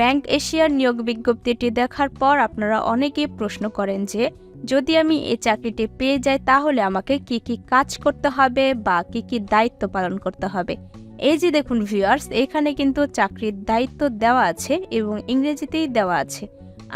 Bank এশিয়ার নিয়োগ বিজ্ঞপ্তিটি দেখার পর আপনারা অনেকেই প্রশ্ন করেন যে, যদি আমি এই চাকরিটি পেয়ে যাই তাহলে আমাকে কি কি কাজ করতে হবে বা কি কি দায়িত্ব পালন করতে হবে? এই যে দেখুন ভিউয়ার্স এখানে কিন্তু চাকরির দায়িত্ব দেওয়া আছে এবং ইংরেজিতেই দেওয়া আছে।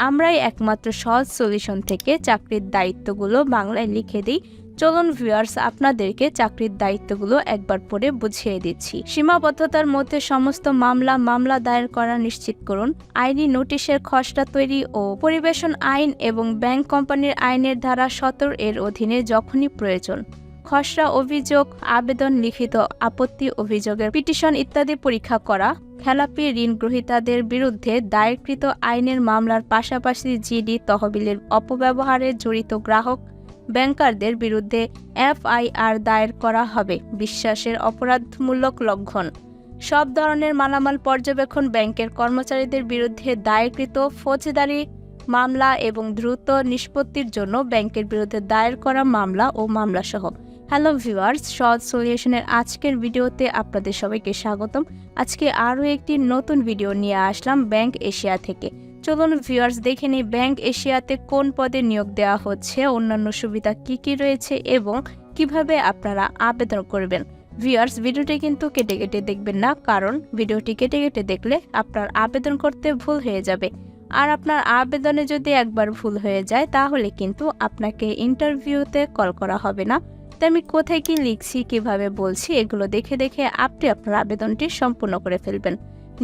আমরাই একমাত্র সহজ সলিউশন থেকে চাকরির দায়িত্বগুলো বাংলায় লিখে দিই। চলুন ভিউয়ার্স আপনাদেরকে চাকরির দায়িত্বগুলো একবার পরে বুঝিয়ে দিচ্ছি। সীমাবদ্ধতার মধ্যে সমস্ত মামলা মামলা দায়ের করা নিশ্চিত করুন। আইনি নোটিশের খসড়া তৈরি ও পরিবেশন আইন এবং ব্যাংক কোম্পানির আইনের ধারা সতর এর অধীনে যখনই প্রয়োজন। খসড়া অভিযোগ, আবেদন, লিখিত আপত্তি অভিযোগের পিটিশন ইত্যাদি পরীক্ষা করা, খেলাপি ঋণ গ্রহীতাদের বিরুদ্ধে দায়েরকৃত আইনের মামলার পাশাপাশি জিডি তহবিলের অপব্যবহারে জড়িত গ্রাহক ব্যাংকারদের বিরুদ্ধে এফআইআর দায়ের করা হবে বিশ্বাসের অপরাধমূলক লঙ্ঘন। সব ধরনের মালামাল পর্যবেক্ষণ ব্যাংকের কর্মচারীদের বিরুদ্ধে দায়েরকৃত ফৌজদারি মামলা এবং দ্রুত নিষ্পত্তির জন্য ব্যাংকের বিরুদ্ধে দায়ের করা মামলা ও মামলাসহ। হ্যালো ভিউয়ার্স, সহজ সলিউশনের আজকের ভিডিওতে আপনাদের সবাইকে স্বাগতম। আজকে আরও একটি নতুন ভিডিও নিয়ে আসলাম ব্যাংক এশিয়া থেকে। চলুন ভিউয়ার্স দেখে নিই ব্যাংক এশিয়াতে কোন পদে নিয়োগ দেওয়া হচ্ছে, অন্যান্য সুবিধা কি কি রয়েছে এবং কীভাবে আপনারা আবেদন করবেন। ভিউয়ার্স ভিডিওটি কিন্তু কেটে কেটে দেখবেন না, কারণ ভিডিওটি কেটে কেটে দেখলে আপনার আবেদন করতে ভুল হয়ে যাবে। আর আপনার আবেদনে যদি একবার ভুল হয়ে যায়, তাহলে কিন্তু আপনাকে ইন্টারভিউতে কল করা হবে না। তাই আমি কোথায় কি লিখছি, কীভাবে বলছি, এগুলো দেখে দেখে আপনি আপনার আবেদনটি সম্পূর্ণ করে ফেলবেন।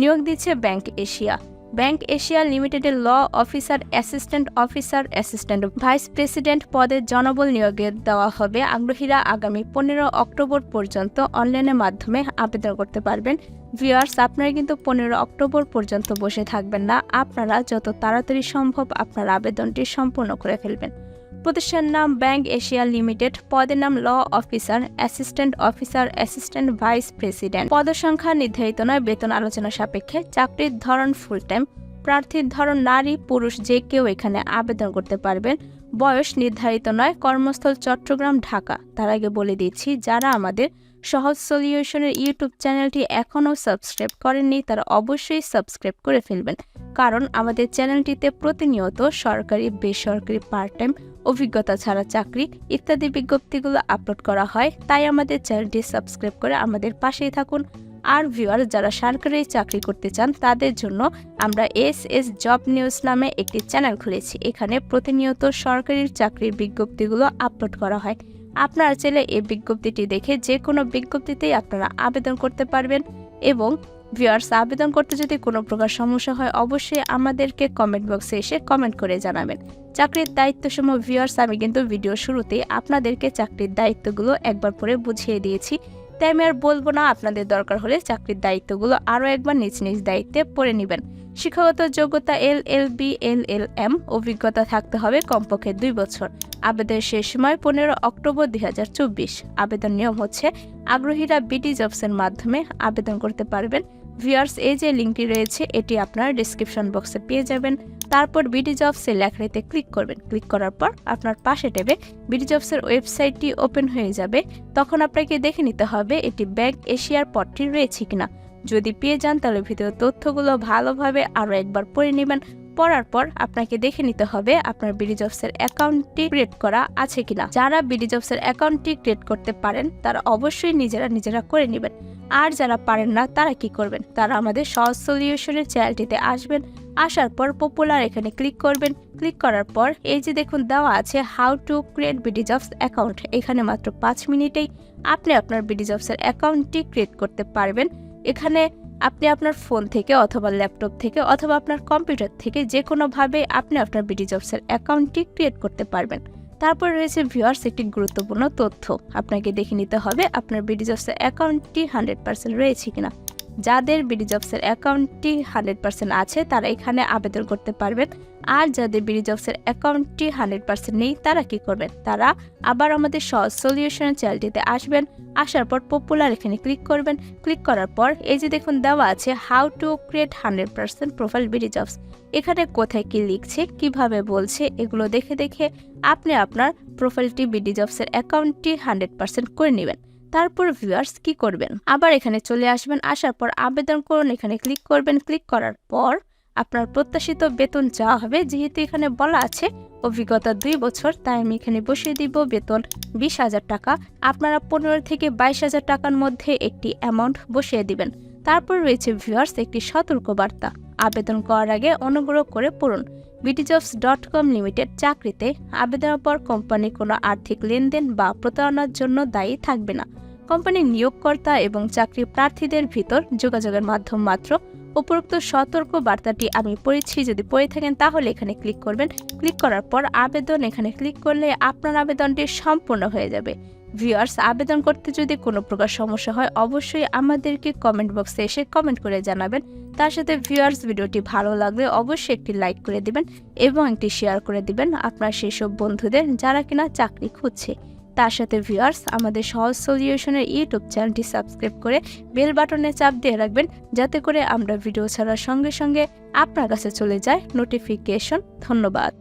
নিয়োগ দিচ্ছে ব্যাংক এশিয়া ব্যাংক এশিয়া লিমিটেডের law officer assistant officer assistant vice president পদে জনবল নিয়োগে দেওয়া হবে। আগ্রহীরা আগামী পনেরো অক্টোবর পর্যন্ত অনলাইনের মাধ্যমে আবেদন করতে পারবেন। ভিওয়ার্স আপনারা কিন্তু পনেরো অক্টোবর পর্যন্ত বসে থাকবেন না। আপনারা যত তাড়াতাড়ি সম্ভব আপনার আবেদনটি সম্পূর্ণ করে ফেলবেন। প্রতিষ্ঠান নাম ব্যাংক এশিয়া লিমিটেড, পদের নাম law officer, assistant officer, assistant vice president. পদসংখ্যা নির্ধারিত নয়, বেতন আলোচনা সাপেক্ষে। চাকরির ধরন ফুল টাইম প্রার্থীর ধরন নারী, পুরুষ যে কেউ এখানে আবেদন করতে পারবেন। বয়স নির্ধারিত নয়, কর্মস্থল চট্টগ্রাম, ঢাকা। তার আগে বলে দিচ্ছি, যারা আমাদের সহজ সলিউশনের ইউটিউব চ্যানেলটি এখনও সাবস্ক্রাইব করেননি, তারা অবশ্যই সাবস্ক্রাইব করে ফেলবেন। কারণ আমাদের চ্যানেলটিতে প্রতিনিয়ত সরকারি, বেসরকারি পার্ট টাইম অভিজ্ঞতা ছাড়া চাকরি ইত্যাদি বিজ্ঞপ্তিগুলো আপলোড করা হয়, তাই আমাদের চ্যানেলটি সাবস্ক্রাইব করে আমাদের পাশেই থাকুন। আর ভিউয়ার যারা সরকারি চাকরি করতে চান, তাদের জন্য আমরা এস এস জব নিউজ নামে একটি চ্যানেল খুলেছি। এখানে প্রতিনিয়ত সরকারি চাকরির বিজ্ঞপ্তিগুলো আপলোড করা হয়। আপনারা চাইলে এই বিজ্ঞপ্তিটি দেখে যে কোনো বিজ্ঞপ্তিতেই আপনারা আবেদন করতে পারবেন এবং ভিউয়ার্স আবেদন করতে যদি কোনো প্রকার সমস্যা হয়, অবশ্যই আমাদেরকে কমেন্ট বক্সে এসে কমেন্ট করে জানাবেন। চাকরির দায়িত্বসমূহ ভিউয়ার্স আমি কিন্তু ভিডিও শুরুতেই আপনাদেরকে চাকরির দায়িত্বগুলো একবার পরে বুঝিয়ে দিয়েছি। তাই আমি আর বলব না, আপনাদের দরকার হলে চাকরির দায়িত্বগুলো আরও একবার নিজ নিজ দায়িত্বে পড়ে নেবেন। শিক্ষাগত যোগ্যতা এল এল বি, এল এল এম, অভিজ্ঞতা থাকতে হবে কমপক্ষে দুই বছর। আবেদনের শেষ সময় পনেরো অক্টোবর দুই হাজার চব্বিশ। আবেদন নিয়ম হচ্ছে, আগ্রহীরা বিডি জবসের মাধ্যমে আবেদন করতে পারবেন। ভিউয়ার্স, এই যে লিঙ্কটি রয়েছে, এটি আপনারা ডিসক্রিপশন বক্সে পেয়ে যাবেন। তারপর বিডি জবসের লেখাটিতে ক্লিক করবেন। ক্লিক করার পর আপনার পাশে টেবে বিডি জবসের ওয়েবসাইটটি ওপেন হয়ে যাবে। তখন আপনাকে দেখে নিতে হবে এটি ব্যাংক এশিয়ার পদটি রয়েছে কিনা। যদি পেয়ে যান তাহলে ভিতরে তথ্যগুলো ভালোভাবে আরও একবার পড়ে নেবেন। পড়ার পর আপনাকে দেখে নিতে হবে আপনার বিডি জবসের অ্যাকাউন্টটি ক্রিয়েট করা আছে কিনা। যারা বিডি জবসের অ্যাকাউন্টটি ক্রিয়েট করতে পারেন, তারা অবশ্যই নিজেরা নিজেরা করে নেবেন। আর যারা পারেন না, তারা কি করবেন? তারা আমাদের সহজ সলিউশনের চ্যানেলটিতে আসবেন। আসার পর পপুলার এখানে ক্লিক করবেন। ক্লিক করার পর এই যে দেখুন দেওয়া আছে how to create BD jobs account এখানে মাত্র পাঁচ মিনিটেই আপনি আপনার বিডি জবসের অ্যাকাউন্টটি ক্রিয়েট করতে পারবেন। এখানে আপনি আপনার ফোন থেকে অথবা ল্যাপটপ থেকে অথবা আপনার কম্পিউটার থেকে যে কোনোভাবে আপনি আপনার বিডি জবসের অ্যাকাউন্টটি ক্রিয়েট করতে পারবেন। তারপর রয়েছে ভিউয়ার্স একটি গুরুত্বপূর্ণ তথ্য। আপনাকে দেখে নিতে হবে আপনার বিডি জবসের অ্যাকাউন্টটি হান্ড্রেড পার্সেন্ট রয়েছে কিনা। যাদের বিডি জবসের অ্যাকাউন্টটি হান্ড্রেড পার্সেন্ট আছে, তারা এখানে আবেদন করতে পারবেন। আর যাদের বিডি জবসের অ্যাকাউন্টটি হান্ড্রেড পার্সেন্ট নেই, তারা কি করবেন? তারা আবার আমাদের সহজ সলিউশন চ্যানেলটিতে আসবেন। আসার পর পপুলার এখানে ক্লিক করবেন। ক্লিক করার পর এই যে দেখুন দেওয়া আছে how to create hundred percent profile BD jobs. এখানে কোথায় কি লিখছে, কীভাবে বলছে, এগুলো দেখে দেখে আপনি আপনার প্রোফাইলটি বিডি জবসের অ্যাকাউন্টটি হান্ড্রেড পার্সেন্ট করে নেবেন। তারপর ভিউয়ার্স কি করবেন? আবার এখানে চলে আসবেন, আসার পর আবেদন করুন, এখানে ক্লিক করবেন। ক্লিক করার পর আপনার প্রত্যাশিত বেতন চাওয়া হবে, যেহেতু এখানে বলা আছে অভিজ্ঞতা দুই বছর, তাই আমি এখানে বসিয়ে দিব বেতন বিশ হাজার টাকা। আপনারা পনেরো থেকে বাইশ হাজার টাকার মধ্যে একটি অ্যামাউন্ট বসিয়ে দিবেন। তারপর রয়েছে ভিউয়ার্স একটি সতর্কবার্তা। আবেদন করার আগে অনুগ্রহ করে পড়ুন। বিটিজবস ডট কম লিমিটেড চাকরিতে আবেদনের পর কোম্পানি কোনো আর্থিক লেনদেন বা প্রতারণার জন্য দায়ী থাকবে না। কোম্পানির নিয়োগকর্তা এবং চাকরি প্রার্থীদের ভিতর যোগাযোগের মাধ্যম মাত্র। উপরোক্ত সতর্ক বার্তাটি আমি পড়েছি, যদি পড়ে থাকেন তাহলে এখানে ক্লিক করবেন। ক্লিক করার পর আবেদন, এখানে ক্লিক করলে আপনার আবেদনটি সম্পূর্ণ হয়ে যাবে। ভিউয়ার্স, আবেদন করতে যদি কোনো প্রকার সমস্যা হয়, অবশ্যই আমাদেরকে কমেন্ট বক্সে এসে কমেন্ট করে জানাবেন। তার সাথে ভিউয়ার্স, ভিডিওটি ভালো লাগলে অবশ্যই একটি লাইক করে দিবেন এবং একটি শেয়ার করে দিবেন আপনার সেসব বন্ধুদের যারা কিনা চাকরি খুঁজছে। তার সাথে ভিউয়ার্স আমাদের সহজ সলিউশনের ইউটিউব চ্যানেলটি সাবস্ক্রাইব করে বেল বাটনে চাপ দিয়ে রাখবেন, যাতে করে আমরা ভিডিও ছাড়ার সঙ্গে সঙ্গে আপনার কাছে চলে যায় নোটিফিকেশন ধন্যবাদ।